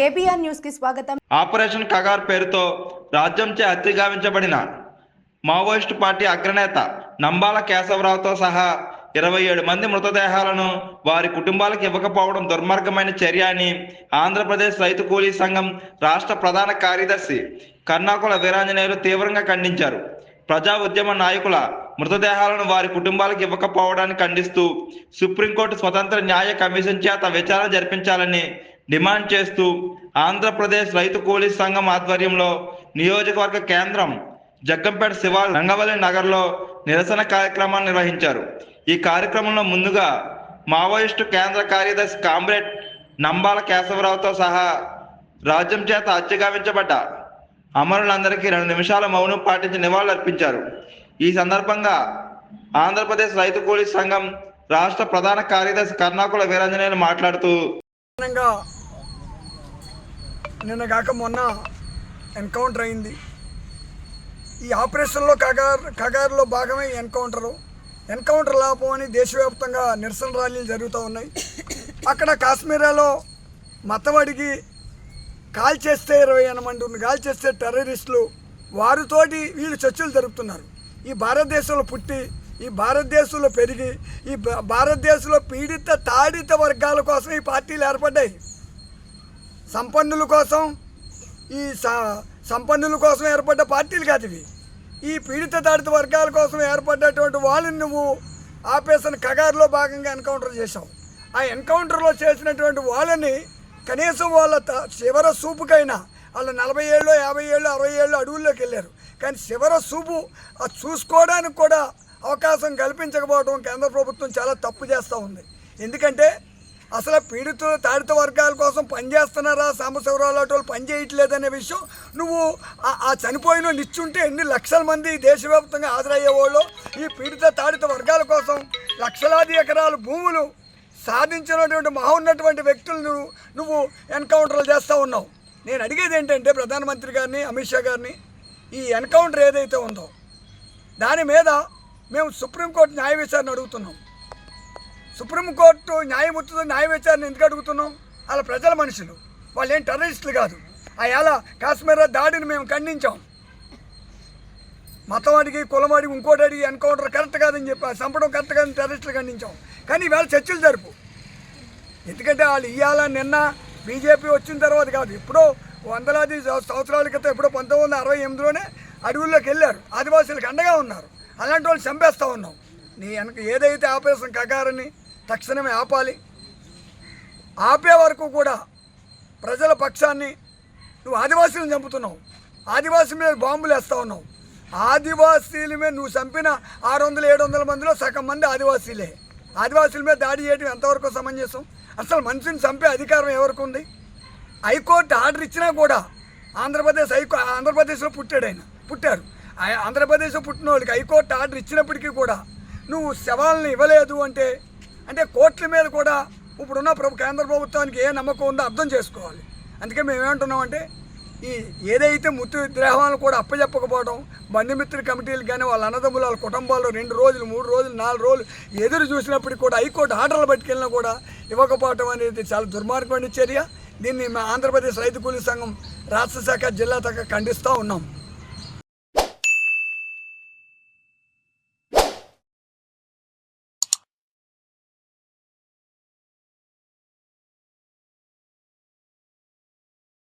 KBR న్యూస్కి స్వాగతం. Operation Kagar పేరుతో రాజ్యంచే హత్యగావించబడిన మావోయిస్టు పార్టీ అగ్రనేత నంబాల కేశవరావుతో సహా ఇరవై ఏడు మంది మృతదేహాలను వారి కుటుంబాలకు ఇవ్వకపోవడం దుర్మార్గమైన చర్య అని ఆంధ్రప్రదేశ్ రైతు కూలీ సంఘం రాష్ట్ర ప్రధాన కార్యదర్శి కర్ణాకుల వీరాంజనేయులు తీవ్రంగా ఖండించారు. ప్రజా ఉద్యమ నాయకుల మృతదేహాలను వారి కుటుంబాలకు ఇవ్వకపోవడాన్ని ఖండిస్తూ సుప్రీంకోర్టు స్వతంత్ర న్యాయ కమిషన్ చేత విచారణ జరిపించాలని డిమాండ్ చేస్తూ ఆంధ్రప్రదేశ్ రైతు కూలీ సంఘం ఆధ్వర్యంలో నియోజకవర్గ కేంద్రం జగ్గంపేట శివ రంగవల్లి నగర్లో నిరసన కార్యక్రమాన్ని నిర్వహించారు. ఈ కార్యక్రమంలో ముందుగా మావోయిస్టు కేంద్ర కార్యదర్శి కామ్రేడ్ నంబాల కేశవరావుతో సహా రాజ్యం చేత హత్యగావించబడ్డ అమరులందరికీ రెండు నిమిషాల మౌనం పాటించి నివాళులర్పించారు. ఈ సందర్భంగా ఆంధ్రప్రదేశ్ రైతు కూలీ సంఘం రాష్ట్ర ప్రధాన కార్యదర్శి కర్ణాకుల వీరాంజనేయులు మాట్లాడుతూ నిన్న కాక మొన్న ఎన్కౌంటర్ అయింది. ఈ ఆపరేషన్లో కగార్ కగారులో భాగమే ఎన్కౌంటరు. ఎన్కౌంటర్ లాభం అని దేశవ్యాప్తంగా నిరసన ర్యాలీలు జరుగుతూ ఉన్నాయి. అక్కడ కాశ్మీరాలో మతం అడిగి కాల్ చేస్తే ఇరవై ఎనిమిది మంది ఉన్న కాల్ చేస్తే టెర్రరిస్టులు వారితోటి వీళ్ళు చర్చలు జరుపుతున్నారు. ఈ భారతదేశంలో పుట్టి ఈ భారతదేశంలో పెరిగి ఈ భా- భారతదేశంలో పీడిత తాడిత వర్గాల కోసం ఈ పార్టీలు ఏర్పడ్డాయి. సంపన్నుల కోసం ఈ సంపన్నుల కోసం ఏర్పడ్డ పార్టీలు కాదు ఇవి. ఈ పీడిత దాడిత వర్గాల కోసం ఏర్పడ్డటువంటి వాళ్ళని నువ్వు ఆపేసిన కగారులో భాగంగా ఎన్కౌంటర్ చేశావు. ఆ ఎన్కౌంటర్లో చేసినటువంటి వాళ్ళని కనీసం వాళ్ళ త- చివర సూపుకైనా వాళ్ళు నలభై ఏళ్ళు యాభై ఏళ్ళు అరవై ఏళ్ళు అడవుల్లోకి వెళ్ళారు. కానీ చివర సూపు అది చూసుకోవడానికి కూడా అవకాశం కల్పించకపోవడం కేంద్ర ప్రభుత్వం చాలా తప్పు చేస్తూ ఉంది. ఎందుకంటే అసలు పీడితులు తాడిత వర్గాల కోసం పనిచేస్తున్నారా సాంబశివరావు లాంటి వాళ్ళు పని చేయట్లేదనే విషయం. నువ్వు ఆ- చనిపోయిన నిచ్చుంటే ఎన్ని లక్షల మంది దేశవ్యాప్తంగా హాజరయ్యేవాళ్ళు? ఈ పీడిత తాడిత వర్గాల కోసం లక్షలాది ఎకరాల భూములు సాధించినటువంటి మహోన్నటువంటి వ్యక్తులను నువ్వు ఎన్కౌంటర్లు చేస్తూ ఉన్నావు. నేను అడిగేది ఏంటంటే ప్రధానమంత్రి గారిని అమిత్ షా గారిని ఈ ఎన్కౌంటర్ ఏదైతే ఉందో దాని మీద మేము సుప్రీంకోర్టు న్యాయ విచారణ అడుగుతున్నాం. సుప్రీంకోర్టు న్యాయమూర్తితో న్యాయ విచారణ ఎందుకు అడుగుతున్నాం? వాళ్ళ ప్రజల మనుషులు. వాళ్ళు ఏం టెర్రరిస్టులు కాదు. అలా కాశ్మీర్ దాడిని మేము ఖండించాం. మతం అడిగి కులం అడిగి ఇంకోటి అడిగి ఎన్కౌంటర్ కరెక్ట్ కాదని చెప్పి చంపడం కరెక్ట్ కాదని టెర్రరిస్టులు ఖండించాం. కానీ ఇవాళ చర్చలు జరుపు. ఎందుకంటే వాళ్ళు ఇవాళ నిన్న బీజేపీ వచ్చిన తర్వాత కాదు ఎప్పుడో వందలాది సంవత్సరాల క్రితం ఎప్పుడో పంతొమ్మిది వందల అరవై ఎనిమిదిలోనే అడవుల్లోకి వెళ్ళారు. ఆదివాసీలకు అండగా ఉన్నారు. అలాంటి వాళ్ళు చంపేస్తూ ఉన్నాం. నీ వెనక ఏదైతే ఆపరేషన్ కగారని తక్షణమే ఆపాలి. ఆపే వరకు కూడా ప్రజల పక్షాన్ని నువ్వు ఆదివాసీలను చంపుతున్నావు. ఆదివాసీ మీద బాంబులు వేస్తూ ఉన్నావు. ఆదివాసీల మీద నువ్వు చంపిన ఆరు వందల ఏడు వందల మందిలో సగం మంది ఆదివాసీలే. ఆదివాసీల మీద దాడి చేయడం ఎంతవరకు సమంజసం? అసలు మనిషిని చంపే అధికారం ఎవరికి ఉంది? హైకోర్టు ఆర్డర్ ఇచ్చినా కూడా ఆంధ్రప్రదేశ్ హైకో ఆంధ్రప్రదేశ్లో పుట్టాడు ఆయన. పుట్టారు ఆంధ్రప్రదేశ్లో పుట్టిన వాళ్ళకి హైకోర్టు ఆర్డర్ ఇచ్చినప్పటికీ కూడా నువ్వు శవాలను ఇవ్వలేదు అంటే అంటే కోర్టుల మీద కూడా ఇప్పుడున్న ప్రభు కేంద్ర ప్రభుత్వానికి ఏ నమ్మకం ఉందో అర్థం చేసుకోవాలి. అందుకే మేము ఏమంటున్నామంటే ఈ ఏదైతే మృతు విగ్రహాలను కూడా అప్పచెప్పకపోవడం బంధుమిత్ర కమిటీలు కానీ వాళ్ళ అన్నదమ్ములు వాళ్ళ కుటుంబాల్లో రెండు రోజులు మూడు రోజులు నాలుగు రోజులు ఎదురు చూసినప్పటికీ కూడా హైకోర్టు ఆర్డర్లు పట్టుకెళ్ళినా కూడా ఇవ్వకపోవడం అనేది చాలా దుర్మార్గమైన చర్య. దీన్ని మా ఆంధ్రప్రదేశ్ రైతు కూలీ సంఘం రాష్ట్ర శాఖ జిల్లా శాఖ ఖండిస్తూ ఉన్నాం.